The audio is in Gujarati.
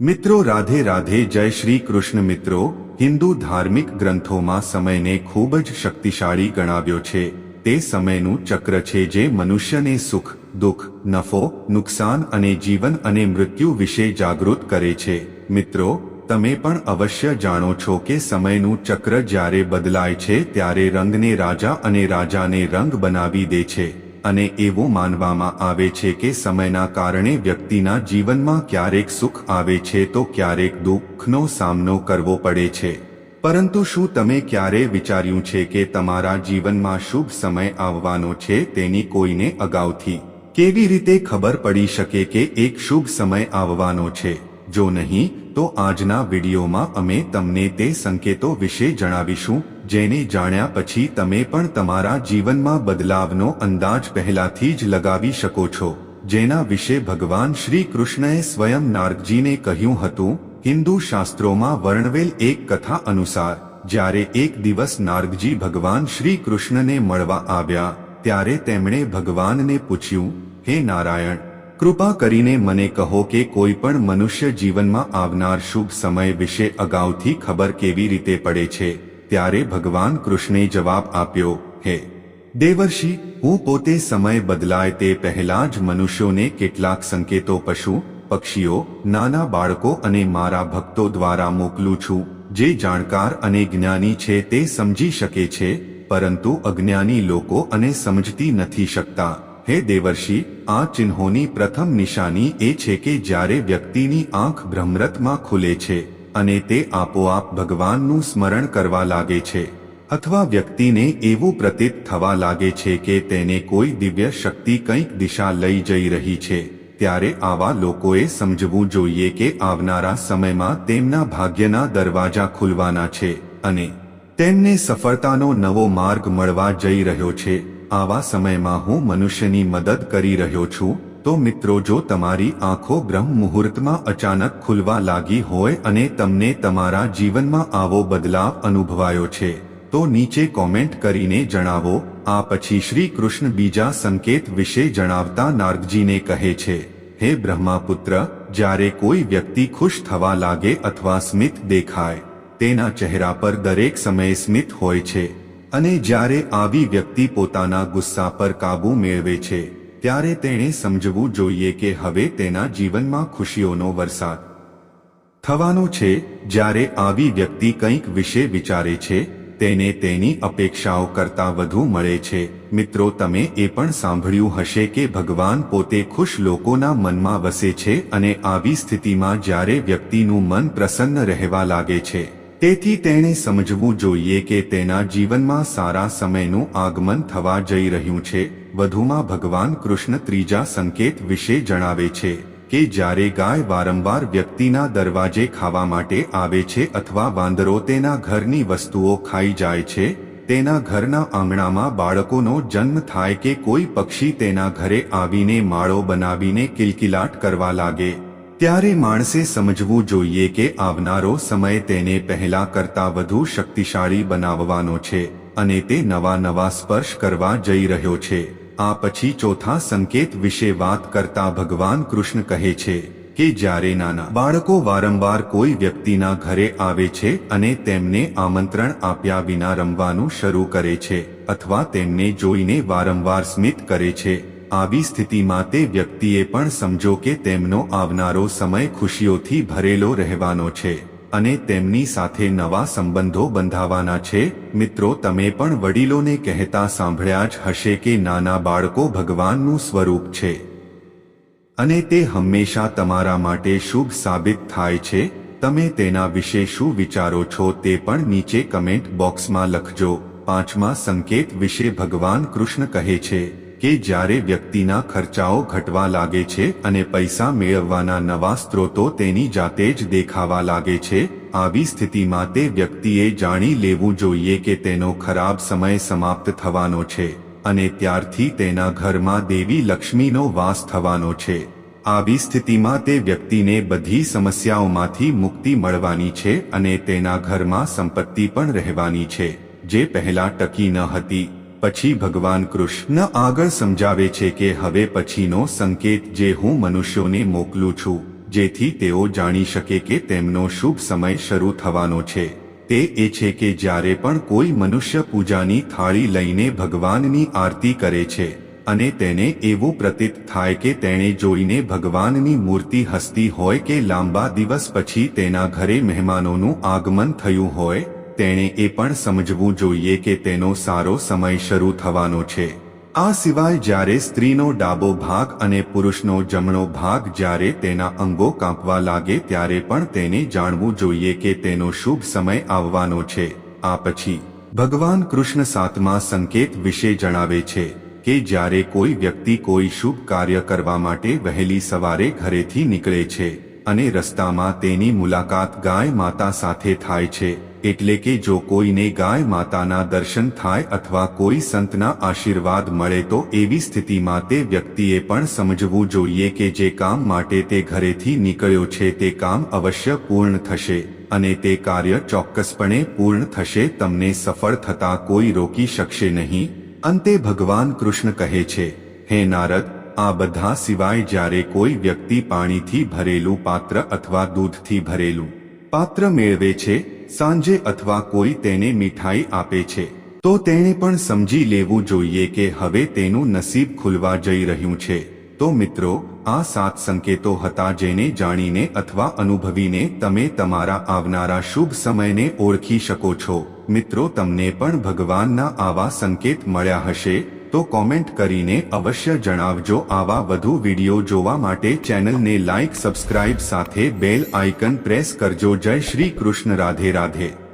મિત્રો, રાધે રાધે, જય શ્રી કૃષ્ણ મિત્રો. હિન્દુ ધાર્મિક ગ્રંથોમાં સમયને ખૂબ જ શક્તિશાળી ગણાવ્યો છે. તે સમયનું ચક્ર છે જે મનુષ્યને સુખ, દુઃખ, નફો, નુકસાન અને જીવન અને મૃત્યુ વિશે જાગૃત કરે છે. મિત્રો, તમે પણ અવશ્ય જાણો છો કે સમયનું ચક્ર જ્યારે બદલાય છે ત્યારે રંગને રાજા અને રાજાને રંગ બનાવી દે છે. અને એવું માનવામાં આવે છે કે સમયના કારણે વ્યક્તિના જીવનમાં ક્યારેક સુખ આવે છે તો ક્યારેક દુઃખનો સામનો કરવો પડે છે. પરંતુ શું તમે ક્યારે વિચાર્યું છે કે તમારા જીવનમાં શુભ સમય આવવાનો છે તેની કોઈને અગાઉથી? કેવી રીતે ખબર પડી શકે કે એક શુભ સમય આવવાનો છે? જો નહીં, તો આજના વિડીયોમાં અમે તમને તે સંકેતો વિશે જણાવીશું. જેને જાણ્યા પછી તમે પણ તમારા જીવનમાં બદલાવનો અંદાજ પહેલાથી જ લગાવી શકો છો. જેના વિશે ભગવાન શ્રી કૃષ્ણએ સ્વયં નારદજીને કહ્યું હતું, હિન્દુ શાસ્ત્રોમાં વર્ણવેલ એક કથા અનુસાર, જ્યારે એક દિવસ નારદજી ભગવાન શ્રી કૃષ્ણને મળવા આવ્યા, ત્યારે તેમણે ભગવાનને પૂછ્યું, હે નારાયણ, કૃપા કરીને મને કહો કે કોઈ પણ મનુષ્ય જીવનમાં આવનાર શુભ સમય વિશે અગાઉથી ખબર કેવી રીતે પડે છે? ત્યારે ભગવાન કૃષ્ણે જવાબ આપ્યો, હે, દેવર્ષિ, હું પોતે સમય બદલાય તે પહેલા જ મનુષ્યોને કેટલાક સંકેતો, પશુ, પક્ષીઓ, નાના બાળકો અને મારા ભક્તો દ્વારા મોકલું છું, જે જાણકાર અને જ્ઞાની છે તે સમજી શકે છે, પરંતુ અજ્ઞાની લોકો અને સમજતી નથી શકતા. હે દેવર્ષિ, આ ચિહ્નોની પ્રથમ નિશાની એ છે કે જ્યારે વ્યક્તિની આંખ બ્રહ્મરથમાં ખુલે છે અને તે આપોઆપ ભગવાનનું સ્મરણ કરવા લાગે છે, અથવા વ્યક્તિને એવું પ્રતીત થવા લાગે છે કે તેને કોઈ દિવ્ય શક્તિ કંઈક દિશા લઈ જઈ રહી છે, ત્યારે આવા લોકોએ સમજવું જોઈએ કે આવનારા સમયમાં તેમના ભાગ્યના દરવાજા ખુલવાના છે અને તેમને સફળતાનો નવો માર્ગ મળવા જઈ રહ્યો છે. આવા સમયમાં હું મનુષ્યની મદદ કરી રહ્યો છું તો મિત્રો જો તમારી આંખો બ્રહ્મ મુહૂર્તમાં અચાનક ખુલવા લાગી હોય અને તમને તમારા જીવનમાં આવો બદલાવ અનુભવાયો છે, તો નીચે કોમેન્ટ કરીને જણાવો. આ પછી શ્રી કૃષ્ણ બીજા સંકેત વિશે જણાવતા નારદજીને કહે છે, હે બ્રહ્માપુત્ર, જ્યારે કોઈ વ્યક્તિ ખુશ થવા લાગે અથવા સ્મિત દેખાય, તેના ચહેરા પર દરેક સમયે સ્મિત હોય છે. અને જ્યારે આવી વ્યક્તિ પોતાના ગુસ્સા પર કાબુ મેળવે છે ત્યારે તેણે સમજવું જોઈએ કે હવે તેના જીવનમાં ખુશીઓનો વરસાદ થવાનો છે. જ્યારે આવી વ્યક્તિ કંઈક વિશે વિચારે છે, તેને તેની અપેક્ષાઓ કરતાં વધુ મળે છે. મિત્રો, તમે એ પણ સાંભળ્યું હશે કે ભગવાન પોતે ખુશ લોકોના મનમાં વસે છે અને આવી સ્થિતિમાં જ્યારે વ્યક્તિનું મન પ્રસન્ન રહેવા લાગે છે. તેથી તેણે સમજવું જોઈએ કે તેના જીવનમાં સારા સમયનું આગમન થવા જઈ રહ્યું છે. વધુમાં ભગવાન કૃષ્ણ ત્રીજા સંકેત વિશે જણાવે છે કે જ્યારે ગાય વારંવાર વ્યક્તિના દરવાજે ખાવા માટે આવે છે અથવા વાંદરો તેના ઘરની વસ્તુઓ ખાઈ જાય છે, તેના ઘરના આંગણામાં બાળકોનો જન્મ થાય કે કોઈ પક્ષી તેના ઘરે આવીને માળો બનાવીને કિલકિલાટ કરવા લાગે. ત્યારે માણસે સમજવું જોઈએ કે આવનારો સમય તેને પહેલા કરતા વધુ શક્તિશાળી બનાવવાનો છે અને તે નવા નવા સ્પર્શ કરવા જઈ રહ્યો છે. આ પછી ચોથા સંકેત વિશે વાત કરતા ભગવાન કૃષ્ણ કહે છે કે જ્યારે નાના બાળકો વારંવાર કોઈ વ્યક્તિના ઘરે આવે છે અને તેમને આમંત્રણ આપ્યા વિના રમવાનું શરૂ કરે છે અથવા તેમને જોઈને વારંવાર સ્મિત કરે છે, આવી સ્થિતિમાં તે વ્યક્તિએ પણ સમજો કે તેમનો આવનારો સમય ખુશીઓથી ભરેલો રહેવાનો છે. અને તેમની સાથે નવા સંબંધો બંધાવાના છે. મિત્રો, તમે પણ વડીલોને કહેતા સાંભળ્યા જ હશે કે નાના બાળકો ભગવાનનું સ્વરૂપ છે. અને તે હંમેશા તમારા માટે શુભ સાબિત થાય છે. તમે તેના વિશે શું વિચારો છો તે પણ નીચે કમેન્ટ બોક્સમાં લખજો. પાંચમા સંકેત વિશે ભગવાન કૃષ્ણ કહે છે. કે જ્યારે વ્યક્તિના ખર્ચાઓ ઘટવા લાગે છે અને પૈસા મેળવવાના નવા સ્ત્રોતો તેની જાતે જ દેખાવા લાગે છે, આવી સ્થિતિમાં તે વ્યક્તિએ જાણી લેવું જોઈએ કે તેનો ખરાબ સમય સમાપ્ત થવાનો છે અને ત્યારથી તેના ઘરમાં દેવી લક્ષ્મીનો વાસ થવાનો છે. આવી સ્થિતિમાં તે વ્યક્તિને બધી સમસ્યાઓમાંથી મુક્તિ મળવાની છે અને તેના ઘરમાં સંપત્તિ પણ રહેવાની છે, જે પહેલા ટકી ન હતી. પછી ભગવાન કૃષ્ણ આગળ સમજાવે છે કે હવે પછીનો સંકેત જે હું મનુષ્યોને મોકલું છું, જેથી તેઓ જાણી શકે કે તેમનો શુભ સમય શરૂ થવાનો છે. તે એ છે કે જ્યારે પણ કોઈ મનુષ્ય પૂજાની થાળી લઈને ભગવાનની આરતી કરે છે, અને તેને એવું પ્રતીત થાય કે તેણે જોઈને ભગવાનની મૂર્તિ હસતી હોય કે લાંબા દિવસ પછી તેના ઘરે મહેમાનોનું આગમન થયું હોય તેણે એ પણ સમજવું જોઈએ કે તેનો સારો સમય શરૂ થવાનો છે. આ સિવાય જ્યારે સ્ત્રીનો ડાબો ભાગ અને પુરુષનો જમણો ભાગ જ્યારે તેના અંગો કાંપવા લાગે ત્યારે પણ તેને જાણવું જોઈએ કે તેનો શુભ સમય આવવાનો છે. આ પછી, ભગવાન કૃષ્ણ સાતમા સંકેત વિશે જણાવે છે કે જ્યારે કોઈ વ્યક્તિ કોઈ શુભ કાર્ય કરવા માટે વહેલી સવારે ઘરેથી નીકળે છે અને રસ્તામાં તેની મુલાકાત ગાય માતા સાથે થાય છે, એટલે કે જો કોઈને ગાય માતાના દર્શન થાય અથવા કોઈ સંતના આશીર્વાદ મળે તો એવી સ્થિતિમાં તે વ્યક્તિએ પણ સમજવું જોઈએ કે જે કામ માટે તે ઘરેથી નીકળ્યો છે તે કામ અવશ્ય પૂર્ણ થશે, અને તે કાર્ય ચોક્કસપણે પૂર્ણ થશે, તમને સફળ થતા કોઈ રોકી શકશે નહીં. અંતે ભગવાન કૃષ્ણ કહે છે, હે નારદ આ બધા સિવાય જ્યારે કોઈ વ્યક્તિ પાણીથી ભરેલું પાત્ર અથવા દૂધથી ભરેલું પાત્ર મેળવે છે, સાંજે અથવા કોઈ તેને મીઠાઈ આપે છે, તો તેણે પણ સમજી લેવું જોઈએ કે હવે તેનું નસીબ ખુલવા જઈ રહ્યું છે. તો મિત્રો, આ સાત સંકેતો હતા જેને જાણીને અથવા અનુભવીને તમે તમારા આવનારા શુભ સમયને ઓળખી શકો છો. મિત્રો, તમને પણ ભગવાનના આવા સંકેત મળ્યા હશે. તો કોમેન્ટ કરીને અવશ્ય જણાવજો આવા વધુ વીડિયો જોવા માટે ચેનલને લાઇક સબસ્ક્રાઇબ સાથે બેલ આઇકન પ્રેસ કરજો. જય શ્રી કૃષ્ણ. રાધે રાધે.